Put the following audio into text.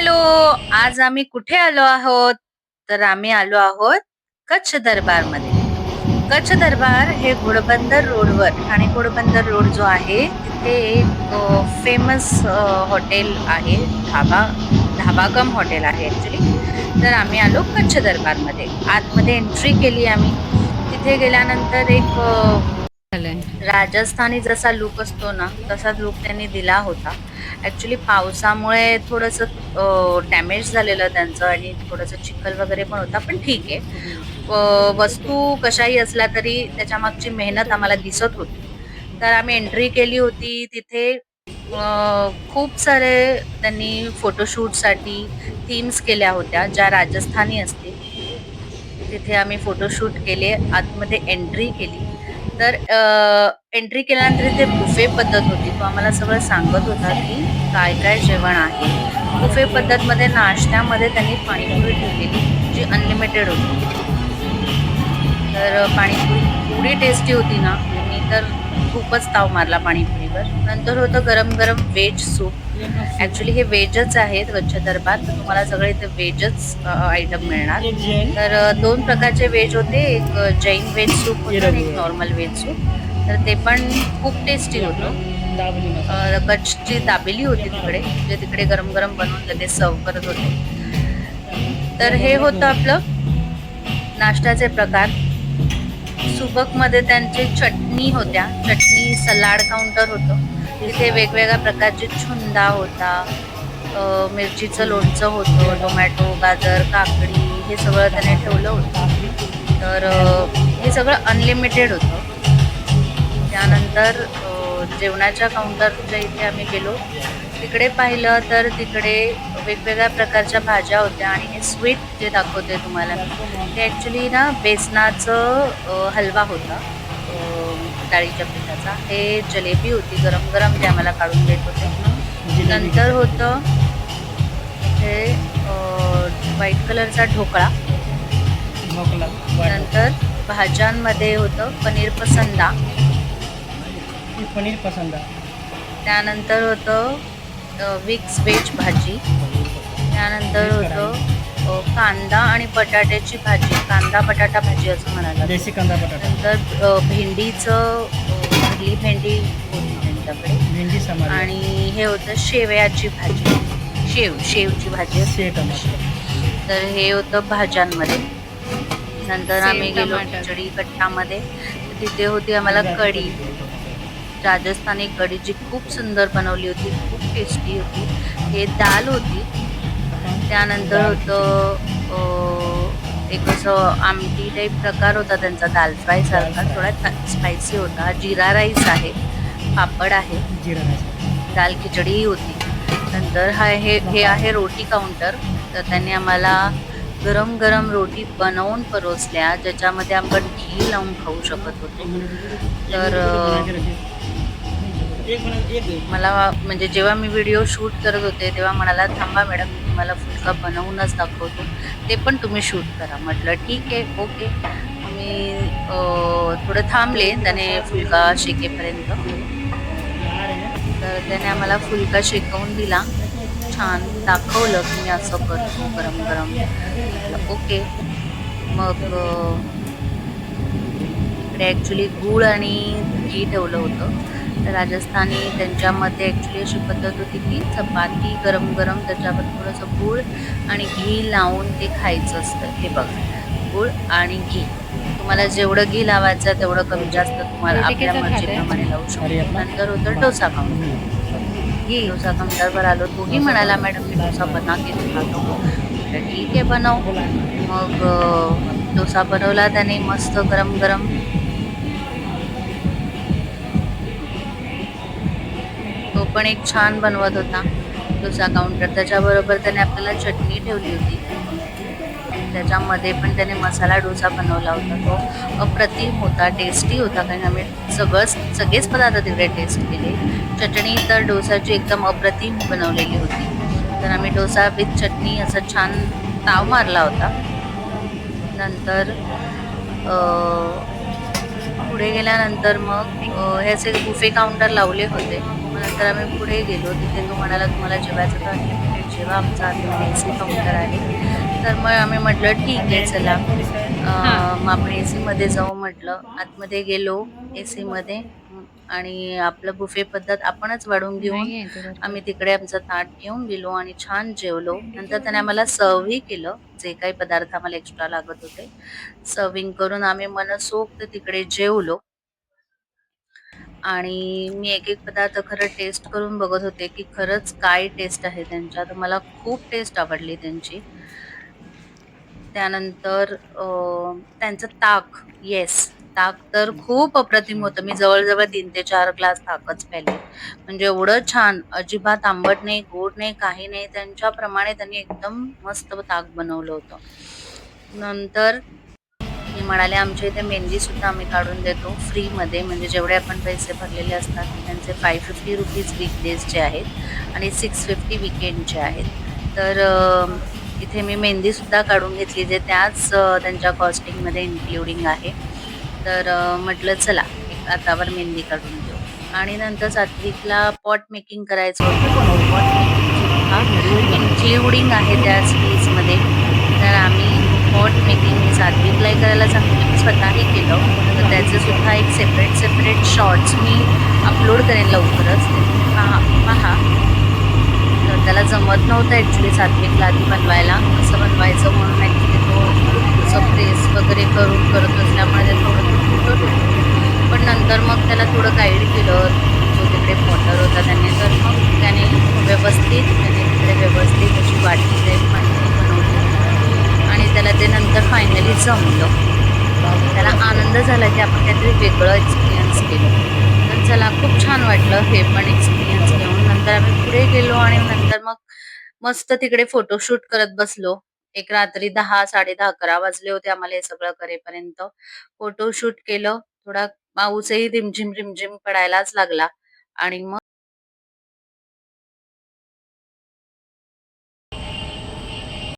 Hello आज आम्ही कुठे आलो आहोत? तर आम्ही आलो आहोत कच्छ दरबारमध्ये कच्छ दरबार हे घोडबंदर रोडवर ठाणे घोडबंदर रोड जो आहे तिथे एक फेमस हॉटेल आहे ढाबा ढाबागम हॉटेल आहे ॲक्च्युली तर आम्ही आलो कच्छ दरबारमध्ये. आतमध्ये एंट्री केली आम्ही. तिथे गेल्यानंतर एक राजस्थानी जसा लुक असतो ना तसा लुक त्यांनी दिला होता. ऍक्च्युली पावसामुळे थोडस डॅमेज झालेलं त्यांचं आणि थोडस चिखल वगैरे पण होता पण ठीक आहे. वस्तू कशाही असल्या तरी त्याच्या मागची मेहनत आम्हाला दिसत होती. तर आम्ही एंट्री केली होती तिथे खूप सारे त्यांनी फोटोशूटसाठी थीम्स केल्या होत्या ज्या राजस्थानी असतील. तिथे आम्ही फोटोशूट केले आतमध्ये एंट्री केली. तर एंट्री केल्यानंतर इथे बुफे पद्धत होती. तो आम्हाला सगळं सांगत होता की काय काय जेवण आहे. बुफे पद्धतमध्ये नाश्त्यामध्ये त्यांनी पाणीपुरी ठेवलेली जी अनलिमिटेड होती. तर पाणीपुरी एवढी टेस्टी होती ना मी तर खूपच ताव मारला पाणीपुरीवर. नंतर होतं गरम गरम वेज सूप ॲक्च्युली हे व्हेजच आहेत कच्छ दरबार. तर तुम्हाला सगळे इथे व्हेजच आयटम मिळणार. तर दोन प्रकारचे व्हेज होते. एक जैन व्हेज सूप होतं आणि एक नॉर्मल व्हेज सूप तर ते पण खूप टेस्टी होतं. कच्छची दाबेली होती तिकडे जे तिकडे गरम गरम बनवून लगेच सर्व करत होते. तर हे होतं आपलं नाश्त्याचे प्रकार. सुबकमध्ये त्यांची चटणी होत्या. चटणी सलाड काउंटर होतं. तिथे वेगवेगळ्या प्रकारचे छुंदा होता मिरचीचं लोणचं होतं टोमॅटो गाजर काकडी हे सगळं त्याने ठेवलं होतं. तर हे सगळं अनलिमिटेड होतं. त्यानंतर जेवणाच्या काउंटरच्या इथे आम्ही गेलो. तिकडे पाहिलं तर तिकडे वेगवेगळ्या प्रकारच्या भाज्या होत्या आणि हे स्वीट जे दाखवते तुम्हाला ते ॲक्च्युली ना बेसनाचं हलवा होता. डाळीच्या पिठाचा. हे जलेबी होती गरम गरम ते आम्हाला काढून देत होते. नंतर होतं हे व्हाईट कलरचा ढोकळा. नंतर भाज्यांमध्ये होतं पनीर पसंदा. पनीर पसंद. त्यानंतर होतं विक्स व्हेज भाजी. त्यानंतर होतं कांदा आणि बटाट्याची भाजी कांदा बटाटा भाजी असं म्हणाला देशी कांदा बटाटा. नंतर भेंडीचं भरली भेंडी होती त्यांच्याकडे. भेंडी समारी आणि हे होतं शेवयाची भाजी. शेव शेवची भाजी असते. तर हे होतं भाज्यांमध्ये. नंतर आम्ही गेलो. खिचडी कट्टामध्ये तर तिथे होती आम्हाला कढी. राजस्थानी कढी जी खूप सुंदर बनवली होती. खूप टेस्टी होती. हे दाल होती. त्यानंतर होतं एक असं आमटी टाईप प्रकार होता त्यांचा दाल फ्राय सारखा. थोडा स्पायसी होता. जिरा राईस आहे पापड आहे. जिरा राईस दाल खिचडी होती. नंतर हा हे हे आहे रोटी काउंटर तर त्यांनी आम्हाला गरम गरम रोटी बनवून परोसल्या ज्याच्यामध्ये आपण घी लावून खाऊ शकत होतो. तर मला म्हणजे जेव्हा मी व्हिडिओ शूट करत होते तेव्हा म्हणाला थांबा मॅडम मी तुम्हाला फुलका बनवूनच दाखवतो. ते पण तुम्ही शूट करा. म्हटलं ठीक आहे ओके मी थोडं थांबले त्याने फुलका शेकेपर्यंत. तर त्याने आम्हाला फुलका शेकवून दिला. छान दाखवलं की मी असं करतो गरम गरम. ओके. मग इकडे ॲक्च्युली गूळ आणि घी ठेवलं होतं. राजस्थानी त्यांच्यामध्ये ॲक्च्युली अशी पद्धत होती की चपाती गरम गरम त्याच्यावर थोडंसं गूळ आणि घी लावून ते खायचं असतं. हे बघा गूळ आणि घी. तुम्हाला जेवढं घी लावायचं तेवढं कमी जास्त तुम्हाला आपल्या? मर्जीप्रमाणे लावू शकतो? नंतर होतं डोसा काउंटर घी डोसा काउंटरवर आलो तोही म्हणाला मॅडम मी डोसा बना के खातो. ठीक आहे बनव. मग डोसा बनवला त्याने मस्त गरम गरम पण एक छान बनवत होता डोसा काउंटर त्याच्याबरोबर त्याने आपल्याला चटणी ठेवली होती. त्याच्यामध्ये पण त्याने मसाला डोसा बनवला होता. तो अप्रतिम होता टेस्टी होता. कारण आम्ही सगळंच सगळेच पदार्थ तिकडे टेस्ट केले. चटणी तर डोसाची एकदम अप्रतिम बनवलेली होती. तर आम्ही डोसा विथ चटणी असा छान ताव मारला होता. नंतर पुढे गेल्यानंतर मग ह्याचे बुफे काउंटर लावले होते. नंतर आम्ही पुढे गेलो. तिथे तो म्हणाला तुम्हाला जेवायचं तर अनलिमिटेड जेव्हा आमचा एसी काउंटर आहे. तर मग आम्ही म्हटलं ठीक आहे चला. मग आपण एसी मध्ये जाऊ म्हटलं. आतमध्ये गेलो एसी मध्ये. आणि आपलं बुफे पद्धत आपणच वाढून घेऊन आम्ही तिकडे आमचं ताट घेऊन गेलो आणि छान जेवलो. नंतर त्याने आम्हाला सर्वही केलं जे काही पदार्थ आम्हाला एक्स्ट्रा लागत होते. सर्विंग करून आम्ही मनसोक्त तिकडे जेवलो. आणि मी एक एक पदार्थ खरं टेस्ट करून बघत होते की खरंच काय टेस्ट आहे त्यांच्या तर मला खूप टेस्ट आवडली त्यांची. त्यानंतर त्यांचं ताक येस ताक तर खूप अप्रतिम होतं. मी जवळजवळ तीन ते चार ग्लास ताकच प्याले. म्हणजे एवढं छान अजिबात आंबट नाही गोड नाही काही नाही त्यांच्याप्रमाणे त्यांनी एकदम मस्त ताक बनवलं होतं. नंतर मी म्हणाले आमच्या इथे मेहंदी सुद्धा आम्ही काढून देतो फ्री मध्ये म्हणजे जेवढे आपण पैसे भरलेले असतात त्यांचे फाय फिफ्टी रुपीज वीकडेजचे आहेत आणि सिक्स फिफ्टी विकेंडचे आहेत. तर इथे मी मेहंदी सुद्धा काढून घेतली जे त्याच त्यांच्या कॉस्टिंगमध्ये इन्क्लुडिंग आहे. तर म्हटलं चला एक हातावर मेहंदी काढून घेऊ. आणि नंतर सात्विकला पॉट मेकिंग करायचं होतं पॉट मेकिंग इन्क्लुडिंग आहे त्या स्कीजमध्ये तर आम्ही पॉट मेकिंग हे सात्विकलाही करायला सांगितलं मी स्वतःही केलं. तर त्याचे सुद्धा एक सेपरेट सेपरेट शॉर्ट्स मी अपलोड करेन लवकरच. पहा पहा. तर त्याला जमत नव्हतं ॲक्च्युली सात्विकला आधी बनवायला. कसं बनवायचं म्हणून ॲक्च्युली तो प्रेस वगैरे करून करत असल्यामुळे ते थोडं तुटत तर मग त्याला थोडं गाईड केलं. जो तिकडे पॉटर होता त्याने तर मग त्याने व्यवस्थित त्याने तिकडे व्यवस्थित अशी वाटी ते फायनली बनवली. आणि त्याला ते नंतर फायनली जमलं. त्याला आनंद झाला की आपण काहीतरी वेगळं एक्सपिरियन्स केलं. तर चला खूप छान वाटलं हे पण एक्सपिरियन्स घेऊन. नंतर आम्ही पुढे गेलो आणि नंतर मग मस्त तिकडे फोटोशूट करत बसलो. एक रात्री दहा साडे दहा अकरा वाजले होते आम्हाला हे सगळं करेपर्यंत. फोटोशूट केलं. थोडा पाऊसही रिमझिम रिमझिम पडायलाच लागला. आणि मग